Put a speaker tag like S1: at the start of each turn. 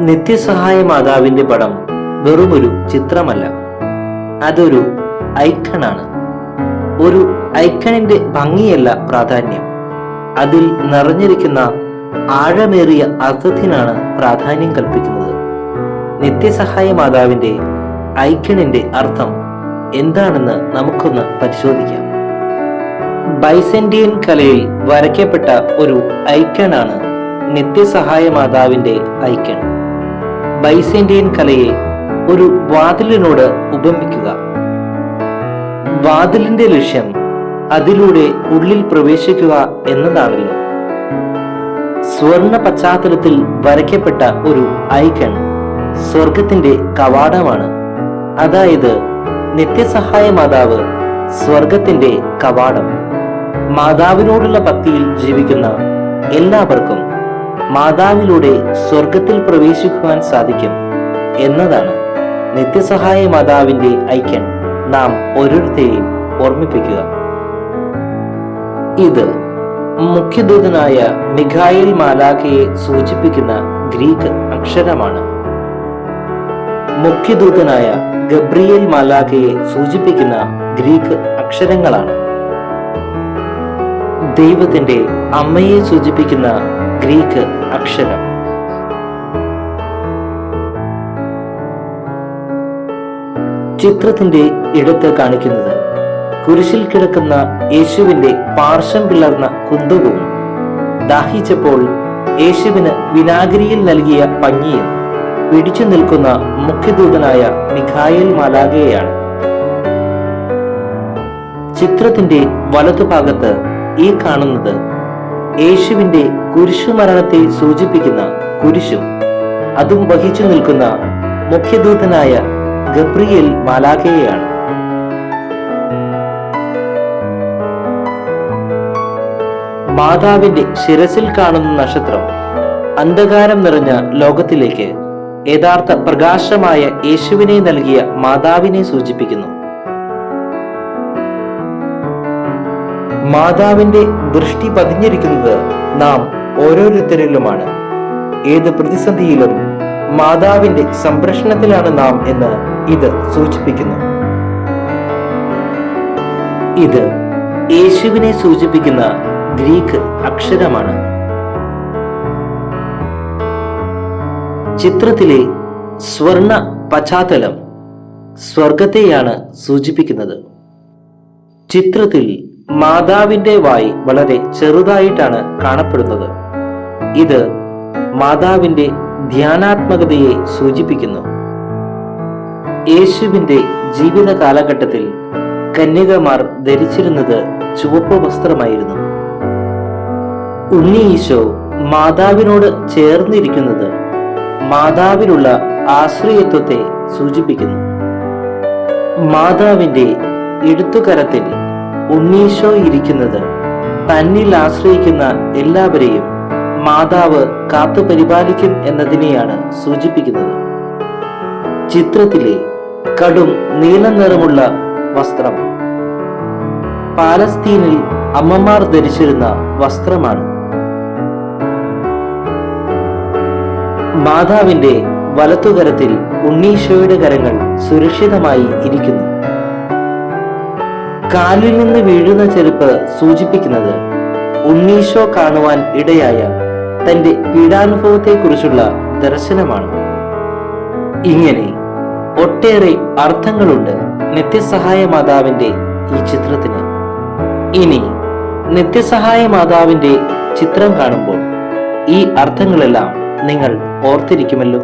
S1: നിത്യസഹായ മാതാവിന്റെ പടം വെറുമൊരു ചിത്രമല്ല. അതൊരു ഐക്കണാണ്. ഒരു ഐക്കണിന്റെ ഭംഗിയല്ല പ്രാധാന്യം. അതിൽ നിറഞ്ഞിരിക്കുന്ന ആഴമേറിയ അർത്ഥത്തിനാണ് പ്രാധാന്യം കൽപ്പിക്കുന്നത്. നിത്യസഹായ മാതാവിന്റെ ഐക്കണിന്റെ അർത്ഥം എന്താണെന്ന് നമുക്കൊന്ന് പരിശോധിക്കാം. ബൈസെന്റിയൻ കലയിൽ വരയ്ക്കപ്പെട്ട ഒരു ഐക്കണാണ് നിത്യസഹായ മാതാവിന്റെ ഐക്കൺ. ബൈസന്റിയൻ കലയെ ഒരു വാതിലിനോട് ഉപമിക്കുക. വാതിലിന്റെ ലക്ഷ്യം അതിലൂടെ ഉള്ളിൽ പ്രവേശിക്കുക എന്നതാണല്ലോ. സ്വർണ പശ്ചാത്തലത്തിൽ വരയ്ക്കപ്പെട്ട ഒരു ഐക്കൺ സ്വർഗത്തിന്റെ കവാടമാണ്. അതായത് നിത്യസഹായ മാതാവ് സ്വർഗത്തിന്റെ കവാടം. മാതാവിനോടുള്ള ഭക്തിയിൽ ജീവിക്കുന്ന എല്ലാവർക്കും മാതാവിലൂടെ സ്വർഗത്തിൽ പ്രവേശിക്കുവാൻ സാധിക്കും എന്നതാണ് നിത്യസഹായ മാതാവിന്റെ ഐക്യൻ നാം ഓരോരുത്തരെയും ഓർമ്മിപ്പിക്കുക. ഇത് മുഖ്യദൂതനായ മിഖായിൽ മാലാഖയെ സൂചിപ്പിക്കുന്ന ഗ്രീക്ക് അക്ഷരമാണ്. മുഖ്യദൂതനായ ഗബ്രിയേൽ മാലാഖയെ സൂചിപ്പിക്കുന്ന ഗ്രീക്ക് അക്ഷരങ്ങളാണ്. ദൈവത്തിന്റെ അമ്മയെ സൂചിപ്പിക്കുന്ന ഗ്രീക്ക് അക്ഷരം. ചിത്രത്തിന്റെ ഇടത്ത് കാണിക്കുന്നത് കുരിശിൽ കിടക്കുന്ന യേശുവിന്റെ പാർശ്വം പിളർന്ന കുന്തവും ദാഹിച്ചപ്പോൾ യേശുവിന് വിനാഗിരിയിൽ നൽകിയ പഞ്ഞിയും പിടിച്ചു നിൽക്കുന്ന മുഖ്യദൂതനായ മിഖായേൽ മാലാഗയാണ് ചിത്രത്തിന്റെ വലതുഭാഗത്ത് ഈ കാണുന്നത് യേശുവിന്റെ കുരിശുമരണത്തെ സൂചിപ്പിക്കുന്ന കുരിശും അതും വഹിച്ചു നിൽക്കുന്ന മുഖ്യദൂതനായ ഗബ്രിയേൽ മാലാഖയെയാണ്. മാതാവിന്റെ ശിരസിൽ കാണുന്ന നക്ഷത്രം അന്ധകാരം നിറഞ്ഞ ലോകത്തിലേക്ക് യഥാർത്ഥ പ്രകാശമായ യേശുവിനെ നൽകിയ മാതാവിനെ സൂചിപ്പിക്കുന്നു. മാതാവിന്റെ ദൃഷ്ടി പതിഞ്ഞിരിക്കുന്നത് നാം ഓരോരുത്തരിലുമാണ്. ഏത് പ്രതിസന്ധിയിലും മാതാവിന്റെ സംരക്ഷണത്തിലാണ് നാം എന്ന് ഇത് സൂചിപ്പിക്കുന്നു. ഇത് യേശുവിനെ സൂചിപ്പിക്കുന്ന ഗ്രീക്ക് അക്ഷരമാണ്. ചിത്രത്തിലെ സ്വർണ പശ്ചാത്തലം സ്വർഗത്തെയാണ് സൂചിപ്പിക്കുന്നത്. ചിത്രത്തിൽ മാതാവിന്റെ വായി വളരെ ചെറുതായിട്ടാണ് കാണപ്പെടുന്നത്. ഇത് മാതാവിന്റെ ധ്യാനാത്മകതയെ സൂചിപ്പിക്കുന്നു. യേശുവിന്റെ ജീവിത കാലഘട്ടത്തിൽ കന്യകമാർ ധരിച്ചിരുന്നത് ചുവപ്പ് വസ്ത്രമായിരുന്നു. ഉണ്ണി ഈശോ മാതാവിനോട് ചേർന്നിരിക്കുന്നത് മാതാവിനുള്ള ആശ്രയത്വത്തെ സൂചിപ്പിക്കുന്നു. മാതാവിന്റെ ഇടുത്തുകരത്തിൽ ഉണ്ണീശോ ഇരിക്കുന്നത് തന്നിൽ ആശ്രയിക്കുന്ന എല്ലാവരെയും മാതാവ് കാത്തു പരിപാലിക്കും എന്നതിനെയാണ് സൂചിപ്പിക്കുന്നത്. ചിത്രത്തിലെ കടും നീല നിറമുള്ള വസ്ത്രം. പാലസ്തീനിൽ അമ്മമാർ ധരിച്ചിരുന്ന വസ്ത്രമാണ്. മാതാവിന്റെ വലത്തുകരത്തിൽ ഉണ്ണീശോയുടെ കരങ്ങൾ സുരക്ഷിതമായി ഇരിക്കുന്നു. കാലിൽ നിന്ന് വീഴുന്ന ചെരുപ്പ് സൂചിപ്പിക്കുന്നത് ഉണ്ണീശോ കാണുവാൻ ഇടയായ തന്റെ പീഡാനുഭവത്തെക്കുറിച്ചുള്ള ദർശനമാണ്. ഇങ്ങനെ ഒട്ടേറെ അർത്ഥങ്ങളുണ്ട് നിത്യസഹായ മാതാവിന്റെ ഈ ചിത്രത്തിന്. ഇനി നിത്യസഹായ മാതാവിന്റെ ചിത്രം കാണുമ്പോൾ ഈ അർത്ഥങ്ങളെല്ലാം നിങ്ങൾ ഓർത്തിരിക്കുമല്ലോ.